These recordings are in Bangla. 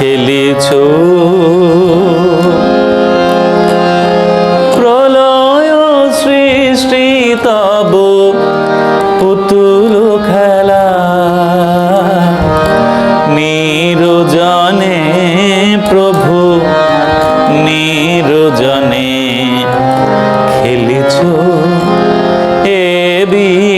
খেলিছ। প্রলয় সৃষ্টি তব পুতুল খেলা। নিরজনে প্রভু নিরজনে খেলিছ। A B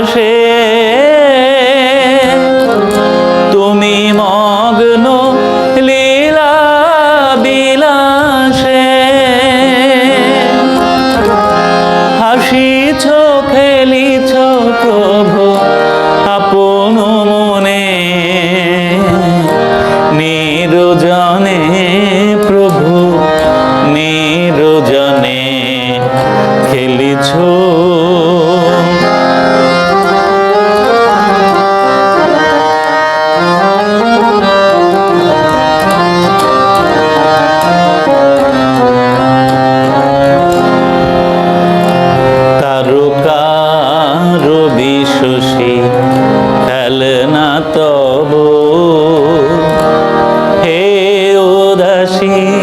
Jesus. না তব হে উদাসী